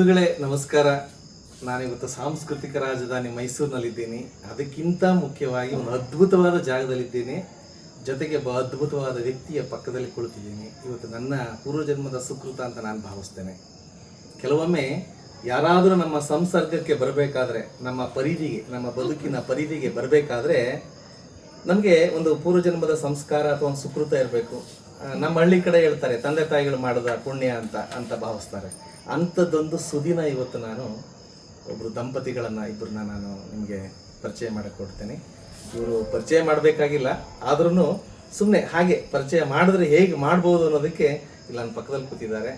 ಬಂಧುಗಳೇ, ನಮಸ್ಕಾರ. ನಾನಿವತ್ತು ಸಾಂಸ್ಕೃತಿಕ ರಾಜಧಾನಿ ಮೈಸೂರಿನಲ್ಲಿದ್ದೀನಿ. ಅದಕ್ಕಿಂತ ಮುಖ್ಯವಾಗಿ ಒಂದು ಅದ್ಭುತವಾದ ಜಾಗದಲ್ಲಿದ್ದೀನಿ. ಜೊತೆಗೆ ಒಬ್ಬ ಅದ್ಭುತವಾದ ವ್ಯಕ್ತಿಯ ಪಕ್ಕದಲ್ಲಿ ಕುಳಿತಿದ್ದೀನಿ. ಇವತ್ತು ನನ್ನ ಪೂರ್ವಜನ್ಮದ ಸುಕೃತ ಅಂತ ನಾನು ಭಾವಿಸ್ತೇನೆ. ಕೆಲವೊಮ್ಮೆ ಯಾರಾದರೂ ನಮ್ಮ ಸಂಸರ್ಗಕ್ಕೆ ಬರಬೇಕಾದ್ರೆ, ನಮ್ಮ ಪರಿಧಿಗೆ, ನಮ್ಮ ಬದುಕಿನ ಪರಿಧಿಗೆ ಬರಬೇಕಾದ್ರೆ ನಮಗೆ ಒಂದು ಪೂರ್ವಜನ್ಮದ ಸಂಸ್ಕಾರ ಅಥವಾ ಒಂದು ಸುಕೃತ ಇರಬೇಕು. ನಮ್ಮ ಹಳ್ಳಿ ಕಡೆ ಹೇಳ್ತಾರೆ, ತಂದೆ ತಾಯಿಗಳು ಮಾಡಿದ ಪುಣ್ಯ ಅಂತ ಅಂತ ಭಾವಿಸ್ತಾರೆ. ಅಂಥದ್ದೊಂದು ಸುದಿನ ಇವತ್ತು ನಾನು ಒಬ್ಬರು ದಂಪತಿಗಳನ್ನು ಇಬ್ಬರನ್ನ ನಾನು ನಿಮಗೆ ಪರಿಚಯ ಮಾಡಿಕೊಡ್ತೇನೆ. ಇವರು ಪರಿಚಯ ಮಾಡಬೇಕಾಗಿಲ್ಲ ಆದ್ರೂ ಸುಮ್ಮನೆ ಹಾಗೆ ಪರಿಚಯ ಮಾಡಿದ್ರೆ ಹೇಗೆ ಮಾಡ್ಬೋದು ಅನ್ನೋದಕ್ಕೆ ಇಲ್ಲ ನನ್ನ ಪಕ್ಕದಲ್ಲಿ ಕೂತಿದ್ದಾರೆ.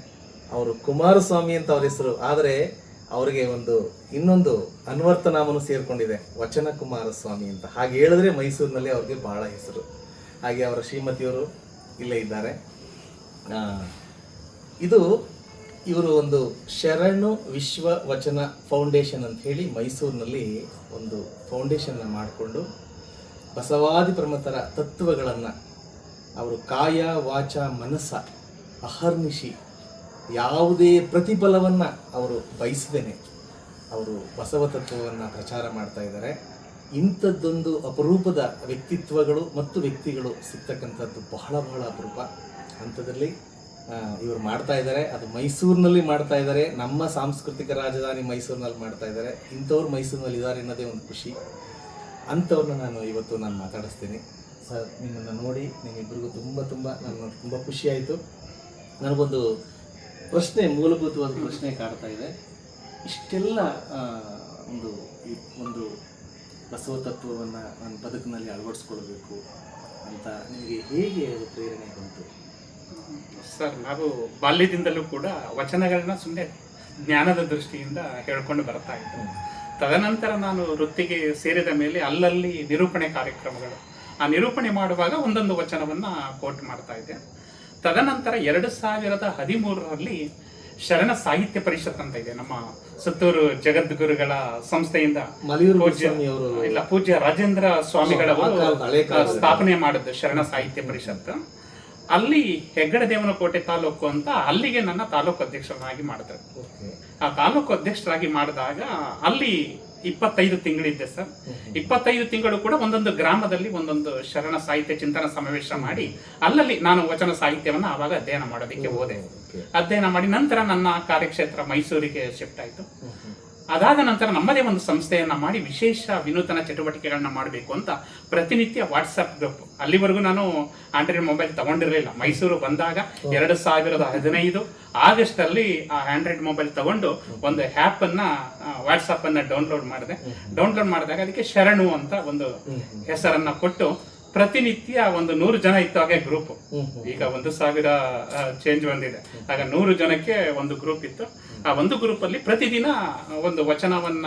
ಅವರು ಕುಮಾರಸ್ವಾಮಿ ಅಂತ ಅವ್ರ ಹೆಸರು, ಆದರೆ ಅವರಿಗೆ ಒಂದು ಇನ್ನೊಂದು ಅನ್ವರ್ತನಾಮನು ಸೇರಿಕೊಂಡಿದೆ, ವಚನ ಕುಮಾರಸ್ವಾಮಿ ಅಂತ. ಹಾಗೆ ಹೇಳಿದ್ರೆ ಮೈಸೂರಿನಲ್ಲಿ ಅವ್ರಿಗೆ ಬಹಳ ಹೆಸರು. ಹಾಗೆ ಅವರ ಶ್ರೀಮತಿಯವರು ಇಲ್ಲೇ ಇದ್ದಾರೆ. ಇದು ಇವರು ಒಂದು ಶರಣು ವಿಶ್ವ ವಚನ ಫೌಂಡೇಶನ್ ಅಂತ ಹೇಳಿ ಮೈಸೂರಿನಲ್ಲಿ ಒಂದು ಫೌಂಡೇಶನ್ನ ಮಾಡಿಕೊಂಡು ಬಸವಾದಿ ಪ್ರಮತರ ತತ್ವಗಳನ್ನು ಅವರು ಕಾಯ, ವಾಚ, ಮನಸ್ಸ ಅಹರ್ನಿಶಿ ಯಾವುದೇ ಪ್ರತಿಫಲವನ್ನು ಅವರು ಬಯಸದೇನೆ. ಅವರು ಬಸವ ತತ್ವವನ್ನು ಪ್ರಚಾರ ಮಾಡ್ತಾ ಇದ್ದಾರೆ. ಇಂಥದ್ದೊಂದು ಅಪರೂಪದ ವ್ಯಕ್ತಿತ್ವಗಳು ಮತ್ತು ವ್ಯಕ್ತಿಗಳು ಸಿಗ್ತಕ್ಕಂಥದ್ದು ಬಹಳ ಬಹಳ ಅಪರೂಪ. ಅಂಥದ್ರಲ್ಲಿ ಇವರು ಮಾಡ್ತಾ ಇದ್ದಾರೆ ಅದು ಮೈಸೂರಿನಲ್ಲಿ ಮಾಡ್ತಾ ಇದ್ದಾರೆ ನಮ್ಮ ಸಾಂಸ್ಕೃತಿಕ ರಾಜಧಾನಿ ಮೈಸೂರಿನಲ್ಲಿ ಮಾಡ್ತಾ ಇದ್ದಾರೆ ಇಂಥವ್ರು ಮೈಸೂರಿನಲ್ಲಿ ಇದ್ದಾರೆ ಅನ್ನೋದೇ ಒಂದು ಖುಷಿ. ಅಂಥವ್ರನ್ನ ನಾನು ಇವತ್ತು ನಾನು ಮಾತಾಡಿಸ್ತೀನಿ. ಸರ್, ನಿಮ್ಮನ್ನು ನೋಡಿ ನಿಮ್ಮಿಬ್ಬರಿಗೂ ತುಂಬ ತುಂಬ ನಾನು ತುಂಬ ಖುಷಿಯಾಯಿತು ನನಗೊಂದು ಪ್ರಶ್ನೆ, ಮೂಲಭೂತವಾದ ಪ್ರಶ್ನೆ ಕಾಡ್ತಾ ಇದೆ. ಇಷ್ಟೆಲ್ಲ ಒಂದು ಒಂದು ಬಸವ ತತ್ವವನ್ನು ನನ್ನ ಬದುಕಿನಲ್ಲಿ ಅಳವಡಿಸ್ಕೊಳ್ಬೇಕು ಅಂತ ನಿಮಗೆ ಹೇಗೆ ಅದು ಪ್ರೇರಣೆ ಬಂತು? ಸರ್ ನಾವು ಬಾಲ್ಯದಿಂದಲೂ ಕೂಡ ವಚನಗಳನ್ನ ಸುಮ್ಮನೆ ಜ್ಞಾನದ ದೃಷ್ಟಿಯಿಂದ ಹೇಳ್ಕೊಂಡು ಬರ್ತಾ ಇದ್ದೆ ತದನಂತರ ನಾನು ವೃತ್ತಿಗೆ ಸೇರಿದ ಮೇಲೆ ಅಲ್ಲಲ್ಲಿ ನಿರೂಪಣೆ ಕಾರ್ಯಕ್ರಮಗಳು. ಆ ನಿರೂಪಣೆ ಮಾಡುವಾಗ ಒಂದೊಂದು ವಚನವನ್ನ ಕೋಟ್ ಮಾಡ್ತಾ ಇದ್ದೆ. ತದನಂತರ ಎರಡು ಸಾವಿರದ ಹದಿಮೂರರಲ್ಲಿ ಶರಣ ಸಾಹಿತ್ಯ ಪರಿಷತ್ ಅಂತ ಇದೆ. ನಮ್ಮ ಸುತ್ತೂರು ಜಗದ್ಗುರುಗಳ ಸಂಸ್ಥೆಯಿಂದ ಪೂಜ್ಯ ಇಲ್ಲ ಪೂಜ್ಯ ರಾಜೇಂದ್ರ ಸ್ವಾಮಿಗಳವರು. ಸ್ಥಾಪನೆ ಮಾಡಿದ್ದು ಶರಣ ಸಾಹಿತ್ಯ ಪರಿಷತ್. ಅಲ್ಲಿ ಹೆಗ್ಗಡ ದೇವನಕೋಟೆ ತಾಲೂಕು ಅಂತ ಅಲ್ಲಿಗೆ ನನ್ನ ತಾಲೂಕು ಅಧ್ಯಕ್ಷರನ್ನಾಗಿ ಮಾಡಿದ್ರು. ಆ ತಾಲೂಕು ಅಧ್ಯಕ್ಷರಾಗಿ ಮಾಡಿದಾಗ ಅಲ್ಲಿ ಇಪ್ಪತ್ತೈದು ತಿಂಗಳಿದ್ದೆ ಸರ್. ಇಪ್ಪತ್ತೈದು ತಿಂಗಳು ಕೂಡ ಒಂದೊಂದು ಗ್ರಾಮದಲ್ಲಿ ಒಂದೊಂದು ಶರಣ ಸಾಹಿತ್ಯ ಚಿಂತನ ಸಮಾವೇಶ ಮಾಡಿ ಅಲ್ಲಲ್ಲಿ ನಾನು ವಚನ ಸಾಹಿತ್ಯವನ್ನ ಆವಾಗ ಅಧ್ಯಯನ ಮಾಡೋದಕ್ಕೆ ಹೋದೆ. ಅಧ್ಯಯನ ಮಾಡಿ ನಂತರ ನನ್ನ ಕಾರ್ಯಕ್ಷೇತ್ರ ಮೈಸೂರಿಗೆ ಶಿಫ್ಟ್ ಆಯಿತು. ಅದಾದ ನಂತರ ನಮ್ಮದೇ ಒಂದು ಸಂಸ್ಥೆಯನ್ನ ಮಾಡಿ ವಿಶೇಷ ವಿನೂತನ ಚಟುವಟಿಕೆಗಳನ್ನ ಮಾಡಬೇಕು ಅಂತ ಪ್ರತಿನಿತ್ಯ ವಾಟ್ಸಪ್ ಗ್ರೂಪ್ ಅಲ್ಲಿವರೆಗೂ ನಾನು ಆಂಡ್ರಾಯ್ಡ್ ಮೊಬೈಲ್ ತಗೊಂಡಿರಲಿಲ್ಲ. ಮೈಸೂರು ಬಂದಾಗ ಎರಡು ಸಾವಿರದ ಹದಿನೈದು ಆಗಸ್ಟ್ ಅಲ್ಲಿ ಆ ಆಂಡ್ರಾಯ್ಡ್ ಮೊಬೈಲ್ ತಗೊಂಡು ಒಂದು ಆ್ಯಪ್ ಅನ್ನ ವಾಟ್ಸಪ್ ಅನ್ನ ಡೌನ್ಲೋಡ್ ಮಾಡಿದೆ. ಡೌನ್ಲೋಡ್ ಮಾಡಿದಾಗ ಅದಕ್ಕೆ ಶರಣು ಅಂತ ಒಂದು ಹೆಸರನ್ನ ಕೊಟ್ಟು ಪ್ರತಿನಿತ್ಯ ಒಂದು ನೂರು ಜನ ಇತ್ತು ಹಾಗೆ ಗ್ರೂಪ್ ಈಗ ಒಂದು ಸಾವಿರ ಚೇಂಜ್ ಬಂದಿದೆ. ಆಗ ನೂರು ಜನಕ್ಕೆ ಒಂದು ಗ್ರೂಪ್ ಇತ್ತು. ಆ ಒಂದು ಗ್ರೂಪಲ್ಲಿ ಪ್ರತಿದಿನ ಒಂದು ವಚನವನ್ನ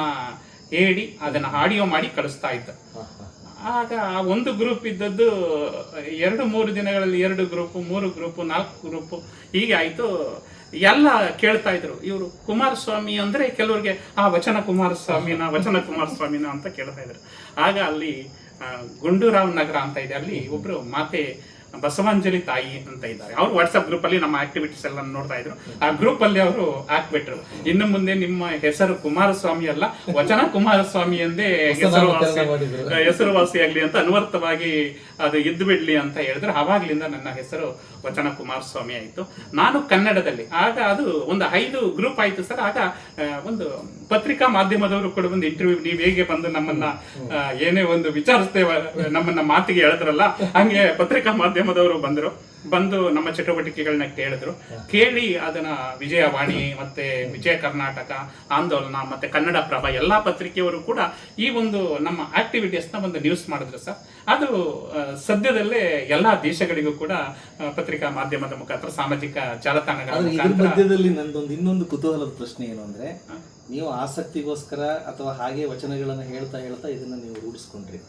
ಹೇಳಿ ಅದನ್ನ ಆಡಿಯೋ ಮಾಡಿ ಕಳಿಸ್ತಾ ಇದ್ದ. ಆಗ ಆ ಒಂದು ಗ್ರೂಪ್ ಇದ್ದದ್ದು ಎರಡು ಮೂರು ದಿನಗಳಲ್ಲಿ ಎರಡು ಗ್ರೂಪ್, ಮೂರು ಗ್ರೂಪ್, ನಾಲ್ಕು ಗ್ರೂಪ್ ಹೀಗೆ ಆಯ್ತು. ಎಲ್ಲ ಕೇಳ್ತಾ ಇದ್ರು. ಇವರು ಕುಮಾರಸ್ವಾಮಿ ಅಂದ್ರೆ ಕೆಲವರಿಗೆ, ಆ, ವಚನ ಕುಮಾರಸ್ವಾಮಿನ ವಚನ ಕುಮಾರಸ್ವಾಮಿನ ಅಂತ ಕೇಳ್ತಾ ಇದ್ರು. ಆಗ ಅಲ್ಲಿ ಗುಂಡೂರಾವ್ ನಗರ ಅಂತ ಇದೆ. ಅಲ್ಲಿ ಒಬ್ರು ಮಾತೆ ಬಸವಾಂಜಲಿ ತಾಯಿ ಅಂತ ಇದ್ದಾರೆ. ಅವರು ವಾಟ್ಸಪ್ ಗ್ರೂಪ್ ಅಲ್ಲಿ ನಮ್ಮ ಆಕ್ಟಿವಿಟೀಸ್ ಎಲ್ಲ ನೋಡ್ತಾ ಇದ್ರು. ಆ ಗ್ರೂಪ್ ಅಲ್ಲಿ ಅವರು ಹಾಕ್ಬಿಟ್ರು. ಇನ್ನು ಮುಂದೆ ನಿಮ್ಮ ಹೆಸರು ಕುಮಾರಸ್ವಾಮಿ ಅಲ್ಲ ವಚನ ಕುಮಾರಸ್ವಾಮಿ ಎಂದೇ ಹೆಸರುವಾಸಿ ಹೆಸರುವಾಸಿ ಆಗ್ಲಿ ಅಂತ ಅನ್ವರ್ಥವಾಗಿ ಅದು ಇದ್ದು ಬಿಡ್ಲಿ ಅಂತ ಹೇಳಿದ್ರೆ. ಅವಾಗ್ಲಿಂದ ನನ್ನ ಹೆಸರು ವಚನ ಕುಮಾರಸ್ವಾಮಿ ಆಯ್ತು. ನಾನು ಕನ್ನಡದಲ್ಲಿ, ಆಗ ಅದು ಒಂದು ಐದು ಗ್ರೂಪ್ ಆಯ್ತು ಸರ್. ಆಗ ಒಂದು ಪತ್ರಿಕಾ ಮಾಧ್ಯಮದವರು ಕೂಡ ಒಂದು ಇಂಟರ್ವ್ಯೂ ನೀವು ಹೇಗೆ ಬಂದು ನಮ್ಮನ್ನ ಏನೇ ಒಂದು ವಿಚಾರಿಸ್ತೇವೆ ನಮ್ಮನ್ನ ಮಾತಿಗೆ ಹೇಳಿದ್ರಲ್ಲ, ಹಂಗೆ ಪತ್ರಿಕಾ ಮಾಧ್ಯಮದವರು ಬಂದ್ರು. ಬಂದು ನಮ್ಮ ಚಟುವಟಿಕೆಗಳನ್ನ ಕೇಳಿದ್ರು. ಕೇಳಿ ಅದನ್ನ ವಿಜಯವಾಣಿ ಮತ್ತೆ ವಿಜಯ ಕರ್ನಾಟಕ ಆಂದೋಲನ ಮತ್ತೆ ಕನ್ನಡ ಪ್ರಭ ಎಲ್ಲಾ ಪತ್ರಿಕೆಯವರು ಕೂಡ ಈ ಒಂದು ನಮ್ಮ ಆಕ್ಟಿವಿಟೀಸ್ನ ಒಂದು ನ್ಯೂಸ್ ಮಾಡಿದ್ರು ಸರ್. ಅದು ಸದ್ಯದಲ್ಲೇ ಎಲ್ಲಾ ದೇಶಗಳಿಗೂ ಕೂಡ ಪತ್ರಿಕಾ ಮಾಧ್ಯಮದ ಮುಖಾಂತರ ಸಾಮಾಜಿಕ ಜಾಲತಾಣಗಳ ಮಧ್ಯದಲ್ಲಿ ನಂದೊಂದು ಇನ್ನೊಂದು ಕುತೂಹಲದ ಪ್ರಶ್ನೆ ಏನು ಅಂದ್ರೆ ನೀವು ಆಸಕ್ತಿಗೋಸ್ಕರ ಅಥವಾ ಹಾಗೆ ವಚನಗಳನ್ನ ಹೇಳ್ತಾ ಹೇಳ್ತಾ ಇದನ್ನ ನೀವು ರೂಢಿಸ್ಕೊಂಡ್ರಿ.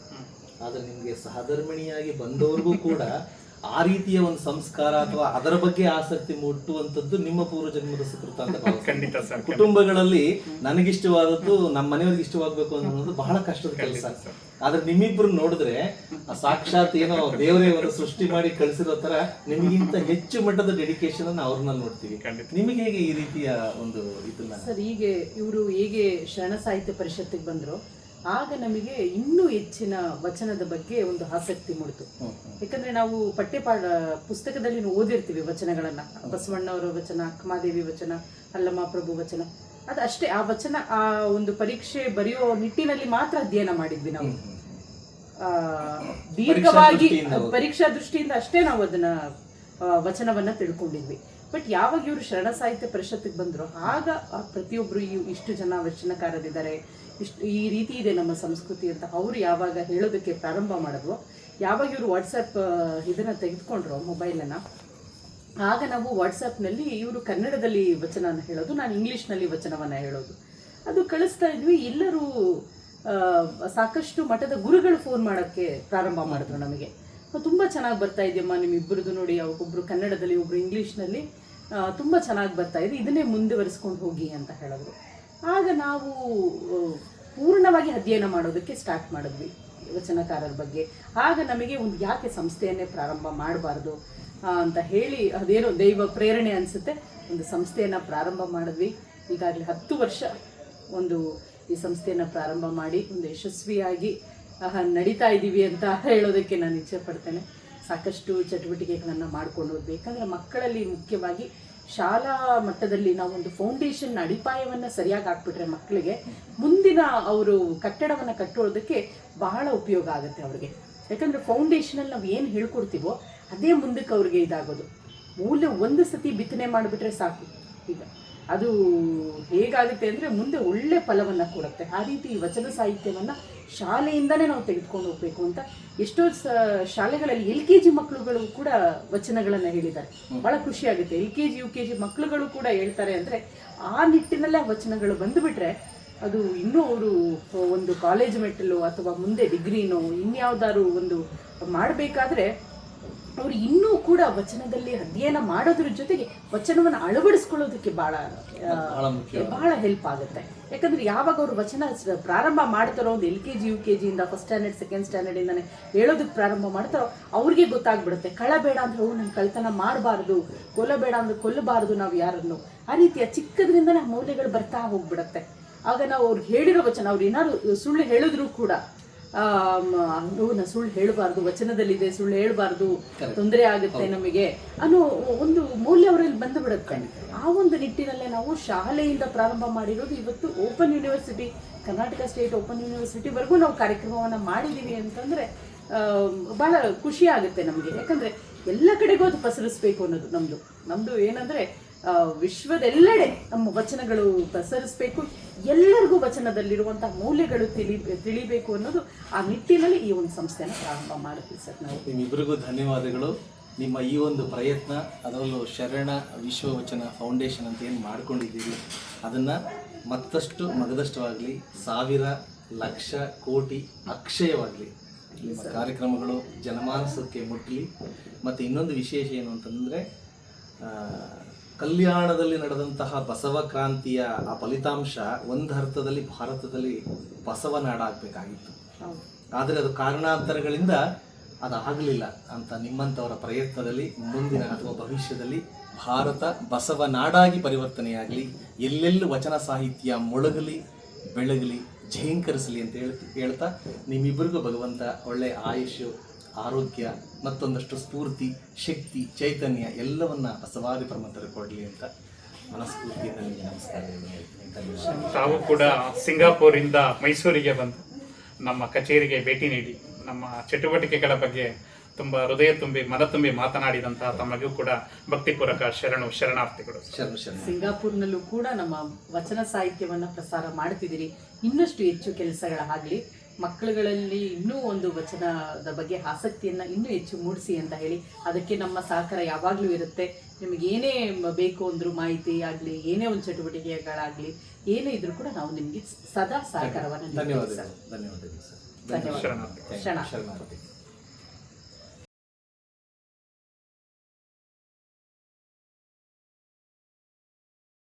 ಆದ್ರೆ ನಿಮ್ಗೆ ಸಹಧರ್ಮಿಣಿಯಾಗಿ ಬಂದವರಿಗೂ ಕೂಡ ಆ ರೀತಿಯ ಒಂದು ಸಂಸ್ಕಾರ ಅಥವಾ ಅದರ ಬಗ್ಗೆ ಆಸಕ್ತಿ ಮುಟ್ಟುವಂತದ್ದು ನಿಮ್ಮ ಪೂರ್ವ ಜನ್ಮದ ಸುಕೃತ ಅಂತ. ಖಂಡಿತ ಸರ್ ಕುಟುಂಬಗಳಲ್ಲಿ ನನಗಿಷ್ಟವಾದದ್ದು ನಮ್ಮ ಮನೆಯವ್ರಿಗೆ ಇಷ್ಟವಾಗಬೇಕು ಅನ್ನೋದು ಬಹಳ ಕಷ್ಟದ ಕೆಲಸ. ಆದ್ರೆ ನಿಮ್ಮಿಬ್ರು ನೋಡಿದ್ರೆ ಆ ಸಾಕ್ಷಾತ್ ಏನೋ ದೇವರೇ ಅವರು ಸೃಷ್ಟಿ ಮಾಡಿ ಕಳಿಸಿರೋ ತರ ನಿಮಗಿಂತ ಹೆಚ್ಚು ಮಟ್ಟದ ಡೆಡಿಕೇಶನ್ ಅನ್ನ ಅವ್ರನ್ನ ನೋಡ್ತೀವಿ. ನಿಮಗೆ ಹೇಗೆ ಈ ರೀತಿಯ ಒಂದು ಇದನ್ನ? ಸರ್ ಹೀಗೆ ಇವರು ಹೇಗೆ ಶರಣ ಸಾಹಿತ್ಯ ಪರಿಷತ್ತಿಗೆ ಬಂದ್ರು ಆಗ ನಮಗೆ ಇನ್ನೂ ಹೆಚ್ಚಿನ ವಚನದ ಬಗ್ಗೆ ಒಂದು ಆಸಕ್ತಿ ಮೂಡಿತು. ಯಾಕಂದ್ರೆ ನಾವು ಪಠ್ಯಪಾಠ ಪುಸ್ತಕದಲ್ಲಿ ಓದಿರ್ತೀವಿ ವಚನಗಳನ್ನ. ಬಸವಣ್ಣವರ ವಚನ ಅಕ್ಕಮಾದೇವಿ ವಚನ ಅಲ್ಲಮ್ಮ ಪ್ರಭು ವಚನ. ಅದು ಅಷ್ಟೇ ಆ ವಚನ ಆ ಒಂದು ಪರೀಕ್ಷೆ ಬರೆಯೋ ನಿಟ್ಟಿನಲ್ಲಿ ಮಾತ್ರ ಅಧ್ಯಯನ ಮಾಡಿದ್ವಿ ನಾವು. ಆ, ದೀರ್ಘವಾಗಿ ಪರೀಕ್ಷಾ ದೃಷ್ಟಿಯಿಂದ ಅಷ್ಟೇ ನಾವು ಅದನ್ನ ವಚನವನ್ನ ತಿಳ್ಕೊಂಡಿದ್ವಿ. ಬಟ್ ಯಾವಾಗ ಇವರು ಶರಣ ಸಾಹಿತ್ಯ ಪರಿಷತ್ತಿಗೆ ಬಂದರು ಆಗ ಪ್ರತಿಯೊಬ್ಬರು ಈ ಇಷ್ಟು ಜನ ವಚನಕಾರರಿದ್ದಾರೆ, ಇಷ್ಟು ಈ ರೀತಿ ಇದೆ ನಮ್ಮ ಸಂಸ್ಕೃತಿ ಅಂತ ಅವರು ಯಾವಾಗ ಹೇಳೋದಕ್ಕೆ ಪ್ರಾರಂಭ ಮಾಡಿದ್ರು ಯಾವಾಗ ಇವರು ವಾಟ್ಸಪ್ ಇದನ್ನ ತೆಗೆದುಕೊಂಡ್ರು ಮೊಬೈಲನ್ನು, ಆಗ ನಾವು ವಾಟ್ಸಪ್ನಲ್ಲಿ ಇವರು ಕನ್ನಡದಲ್ಲಿ ವಚನ ಹೇಳೋದು, ನಾನು ಇಂಗ್ಲೀಷ್ನಲ್ಲಿ ವಚನವನ್ನ ಹೇಳೋದು. ಅದು ಕಳಿಸ್ತಾ ಇದ್ವಿ. ಎಲ್ಲರೂ ಸಾಕಷ್ಟು ಮಠದ ಗುರುಗಳು ಫೋನ್ ಮಾಡೋಕ್ಕೆ ಪ್ರಾರಂಭ ಮಾಡಿದ್ರು ನಮಗೆ. ತುಂಬ ಚೆನ್ನಾಗಿ ಬರ್ತಾ ಇದೆಯಮ್ಮ ನಿಮ್ಮಿಬ್ಬರದು ನೋಡಿ ಒಬ್ಬರು ಕನ್ನಡದಲ್ಲಿ, ಒಬ್ರು ಇಂಗ್ಲೀಷ್ನಲ್ಲಿ. ತುಂಬಾ ಚೆನ್ನಾಗಿ ಬರ್ತಾ ಇದೆ. ಇದನ್ನೇ ಮುಂದುವರಿಸ್ಕೊಂಡು ಹೋಗಿ ಅಂತ ಹೇಳಿದ್ರು. ಆಗ ನಾವು ಪೂರ್ಣವಾಗಿ ಅಧ್ಯಯನ ಮಾಡೋದಕ್ಕೆ ಸ್ಟಾರ್ಟ್ ಮಾಡಿದ್ವಿ ವಚನಕಾರರ ಬಗ್ಗೆ. ಆಗ ನಮಗೆ ಒಂದು ಯಾಕೆ ಸಂಸ್ಥೆಯನ್ನೇ ಪ್ರಾರಂಭ ಮಾಡಬಾರ್ದು ಅಂತ ಹೇಳಿ ಅದೇನೋ ದೈವ ಪ್ರೇರಣೆ ಅನಿಸುತ್ತೆ. ಒಂದು ಸಂಸ್ಥೆಯನ್ನು ಪ್ರಾರಂಭ ಮಾಡಿದ್ವಿ. ಈಗಾಗಲೇ ಹತ್ತು ವರ್ಷ ಒಂದು ಈ ಸಂಸ್ಥೆಯನ್ನು ಪ್ರಾರಂಭ ಮಾಡಿ, ಒಂದು ಯಶಸ್ವಿಯಾಗಿ ನಡೀತಾ ಇದ್ದೀವಿ ಅಂತ ಹೇಳೋದಕ್ಕೆ ನಾನು ಇಚ್ಛೆ ಪಡ್ತೇನೆ. ಸಾಕಷ್ಟು ಚಟುವಟಿಕೆಗಳನ್ನು ಮಾಡ್ಕೊಂಡು ಹೋಗ್ಬೇಕಂದ್ರೆ ಮಕ್ಕಳಲ್ಲಿ ಮುಖ್ಯವಾಗಿ ಶಾಲಾ ಮಟ್ಟದಲ್ಲಿ ನಾವು ಒಂದು ಫೌಂಡೇಶನ್ ಅಡಿಪಾಯವನ್ನು ಸರಿಯಾಗಿ ಹಾಕ್ಬಿಟ್ರೆ ಮಕ್ಕಳಿಗೆ ಮುಂದಿನ ಅವರು ಕಟ್ಟಡವನ್ನು ಕಟ್ಟೋದಕ್ಕೆ ಬಹಳ ಉಪಯೋಗ ಆಗುತ್ತೆ ಅವ್ರಿಗೆ. ಯಾಕಂದರೆ ಫೌಂಡೇಶನಲ್ಲಿ ನಾವು ಏನು ಹೇಳ್ಕೊಡ್ತೀವೋ ಅದೇ ಮುಂದಕ್ಕೆ ಅವ್ರಿಗೆ ಇದಾಗೋದು. ಮೂಲ ಒಂದು ಸತಿ ಬಿತ್ತನೆ ಮಾಡಿಬಿಟ್ರೆ ಸಾಕು. ಈಗ ಅದು ಹೇಗಾಗುತ್ತೆ ಅಂದರೆ ಮುಂದೆ ಒಳ್ಳೆ ಫಲವನ್ನು ಕೊಡುತ್ತೆ. ಆ ರೀತಿ ವಚನ ಸಾಹಿತ್ಯವನ್ನು ಶಾಲೆಯಿಂದನೇ ನಾವು ತೆಗೆದುಕೊಂಡು ಹೋಗ್ಬೇಕು ಅಂತ ಎಷ್ಟೋ ಸ ಶಾಲೆಗಳಲ್ಲಿ ಎಲ್ ಕೆ ಜಿ ಮಕ್ಕಳುಗಳು ಕೂಡ ವಚನಗಳನ್ನು ಹೇಳಿದ್ದಾರೆ. ಬಹಳ ಖುಷಿ ಆಗುತ್ತೆ. L K G U K G ಮಕ್ಕಳುಗಳು ಕೂಡ ಹೇಳ್ತಾರೆ ಅಂದರೆ ಆ ನಿಟ್ಟಿನಲ್ಲೇ ವಚನಗಳು ಬಂದುಬಿಟ್ರೆ ಅದು ಇನ್ನೂ ಅವರು ಒಂದು ಕಾಲೇಜ್ ಮೆಟ್ಟಲು ಅಥವಾ ಮುಂದೆ ಡಿಗ್ರಿನೋ ಇನ್ಯಾವುದಾದ್ರು ಒಂದು ಮಾಡಬೇಕಾದ್ರೆ ಅವರು ಇನ್ನೂ ಕೂಡ ವಚನದಲ್ಲಿ ಅಧ್ಯಯನ ಮಾಡೋದ್ರ ಜೊತೆಗೆ ವಚನವನ್ನು ಅಳವಡಿಸ್ಕೊಳ್ಳೋದಕ್ಕೆ ಬಹಳ ಬಹಳ ಹೆಲ್ಪ್ ಆಗುತ್ತೆ. ಯಾಕಂದ್ರೆ ಯಾವಾಗ ಅವರು ವಚನ ಪ್ರಾರಂಭ ಮಾಡ್ತಾರೋ ಒಂದು L K G U K ಜಿಯಿಂದ first standard second standard ಇಂದಾನೆ ಹೇಳೋದಕ್ಕೆ ಪ್ರಾರಂಭ ಮಾಡ್ತಾರೋ ಅವ್ರಿಗೆ ಗೊತ್ತಾಗ್ಬಿಡುತ್ತೆ. ಕಳ ಬೇಡ ಅಂದ್ರೆ ಅವ್ರು ನಾನು ಕಳ್ತನ ಮಾಡಬಾರ್ದು ಕೊಲ್ಲಬೇಡ ಅಂದ್ರೆ ಕೊಲ್ಲಬಾರ್ದು ನಾವು ಯಾರನ್ನು. ಆ ರೀತಿಯ ಚಿಕ್ಕದ್ರಿಂದನೇ ಮೌಲ್ಯಗಳು ಬರ್ತಾ ಹೋಗ್ಬಿಡುತ್ತೆ. ಆಗ ನಾವು ಅವ್ರು ಹೇಳಿರೋ ವಚನ ಅವ್ರು ಏನಾದ್ರು ಸುಳ್ಳು ಹೇಳಿದ್ರು ಕೂಡ ಆಮ್, ಓ, ನಾ ಸುಳ್ಳು ಹೇಳಬಾರ್ದು ವಚನದಲ್ಲಿದೆ ಸುಳ್ಳು ಹೇಳಬಾರ್ದು ತೊಂದರೆ ಆಗುತ್ತೆ ನಮಗೆ ಅನ್ನೋ ಒಂದು ಮೌಲ್ಯ ಅವರಲ್ಲಿ ಬಂದು ಬಿಡುತ್ತೆ. ಆ ಒಂದು ನಿಟ್ಟಿನಲ್ಲೇ ನಾವು ಶಾಲೆಯಿಂದ ಪ್ರಾರಂಭ ಮಾಡಿರೋದು ಇವತ್ತು open university Karnataka state open ಯೂನಿವರ್ಸಿಟಿವರೆಗೂ ನಾವು ಕಾರ್ಯಕ್ರಮವನ್ನು ಮಾಡಿದ್ದೀವಿ ಅಂತಂದರೆ ಭಾಳ ಖುಷಿ ಆಗುತ್ತೆ ನಮಗೆ. ಯಾಕಂದರೆ ಎಲ್ಲ ಕಡೆಗೂ ಅದು ಪಸರಿಸ್ಬೇಕು ಅನ್ನೋದು ನಮ್ಮದು ನಮ್ಮದು ಏನಂದರೆ ವಿಶ್ವದೆಲ್ಲೆಡೆ ನಮ್ಮ ವಚನಗಳು ಪ್ರಸರಿಸಬೇಕು ಎಲ್ಲರಿಗೂ ವಚನದಲ್ಲಿರುವಂತಹ ಮೌಲ್ಯಗಳು ತಿಳಿ ತಿಳಿಬೇಕು ಅನ್ನೋದು ಆ ನಿಟ್ಟಿನಲ್ಲಿ ಈ ಒಂದು ಸಂಸ್ಥೆನ ಪ್ರಾರಂಭ ಮಾಡ್ತೀವಿ ಸರ್ ನಾವು. ನಿಮ್ಮಿಬ್ಬರಿಗೂ ಧನ್ಯವಾದಗಳು. ನಿಮ್ಮ ಈ ಒಂದು ಪ್ರಯತ್ನ ಅದರಲ್ಲೂ ಶರಣ ವಿಶ್ವವಚನ ಫೌಂಡೇಶನ್ ಅಂತ ಏನು ಮಾಡ್ಕೊಂಡಿದ್ದೀರಿ ಅದನ್ನು ಮತ್ತಷ್ಟು ಮಗದಷ್ಟವಾಗಲಿ ಸಾವಿರ ಲಕ್ಷ ಕೋಟಿ ಅಕ್ಷಯವಾಗಲಿ ನಿಮ್ಮ ಕಾರ್ಯಕ್ರಮಗಳು ಜನಮಾನಸಕ್ಕೆ ಮುಟ್ಟಲಿ ಮತ್ತು ಇನ್ನೊಂದು ವಿಶೇಷ ಏನು ಅಂತಂದರೆ ಕಲ್ಯಾಣದಲ್ಲಿ ನಡೆದಂತಹ ಬಸವ ಕ್ರಾಂತಿಯ ಆ ಫಲಿತಾಂಶ ಒಂದು ಅರ್ಥದಲ್ಲಿ ಭಾರತದಲ್ಲಿ ಬಸವ ನಾಡಾಗಬೇಕಾಗಿತ್ತು. ಆದರೆ ಅದು ಕಾರಣಾಂತರಗಳಿಂದ ಅದಾಗಲಿಲ್ಲ ಅಂತ ನಿಮ್ಮಂಥವರ ಪ್ರಯತ್ನದಲ್ಲಿ ಮುಂದಿನ ಅಥವಾ ಭವಿಷ್ಯದಲ್ಲಿ ಭಾರತ ಬಸವ ನಾಡಾಗಿ ಪರಿವರ್ತನೆಯಾಗಲಿ ಎಲ್ಲೆಲ್ಲೂ ವಚನ ಸಾಹಿತ್ಯ ಮೊಳಗಲಿ ಬೆಳಗಲಿ ಝೇಂಕರಿಸಲಿ ಅಂತ ಹೇಳ್ತಿ ಹೇಳ್ತಾ ನಿಮ್ಮಿಬ್ಬರಿಗೂ ಭಗವಂತ ಒಳ್ಳೆಯ ಆಯುಷ್ಯು ಆರೋಗ್ಯ ಮತ್ತೊಂದಷ್ಟು ಸ್ಫೂರ್ತಿ ಶಕ್ತಿ ಚೈತನ್ಯ ಎಲ್ಲವನ್ನ ಬಸವಾದಿ ಪರಮಂತರು ಕೊಡಲಿ ಅಂತ ಮನಸ್ಫೂರ್ತಿಯಿಂದ ನಿಮಗೆ ನಮಸ್ಕಾರ ತಾವು ಕೂಡ ಸಿಂಗಾಪುರಿಂದ ಮೈಸೂರಿಗೆ ಬಂದು ನಮ್ಮ ಕಚೇರಿಗೆ ಭೇಟಿ ನೀಡಿ ನಮ್ಮ ಚಟುವಟಿಕೆಗಳ ಬಗ್ಗೆ ತುಂಬ ಹೃದಯ ತುಂಬಿ ಮನ ತುಂಬಿ ಮಾತನಾಡಿದಂತಹ ತಮಗೂ ಕೂಡ ಭಕ್ತಿಪೂರಕ ಶರಣು ಶರಣಾರ್ಥಿಗಳು. ಶರಣ ಶರಣ ಸಿಂಗಾಪುರ್ನಲ್ಲೂ ಕೂಡ ನಮ್ಮ ವಚನ ಸಾಹಿತ್ಯವನ್ನು ಪ್ರಸಾರ ಮಾಡುತ್ತಿದ್ದೀರಿ ಇನ್ನಷ್ಟು ಹೆಚ್ಚು ಕೆಲಸಗಳಾಗಲಿ ಮಕ್ಕಳುಗಳಲ್ಲಿ ಇನ್ನೂ ಒಂದು ವಚನದ ಬಗ್ಗೆ ಆಸಕ್ತಿಯನ್ನು ಇನ್ನೂ ಹೆಚ್ಚು ಮೂಡಿಸಿ ಅಂತ ಹೇಳಿ ಅದಕ್ಕೆ ನಮ್ಮ ಸಹಕಾರ ಯಾವಾಗಲೂ ಇರುತ್ತೆ. ನಿಮಗೆ ಏನೇ ಬೇಕು ಅಂದರೂ ಮಾಹಿತಿ ಆಗಲಿ ಏನೇ ಒಂದು ಚಟುವಟಿಕೆಗಳಾಗಲಿ ಏನೇ ಇದ್ರೂ ಕೂಡ ನಾವು ನಿಮಗೆ ಸದಾ ಸಹಕಾರವನ್ನು ಧನ್ಯವಾದಗಳು ಧನ್ಯವಾದಗಳು ಸರ್. ಧನ್ಯವಾದ ಶರಣಾರ್ಥಿ. ಶರಣ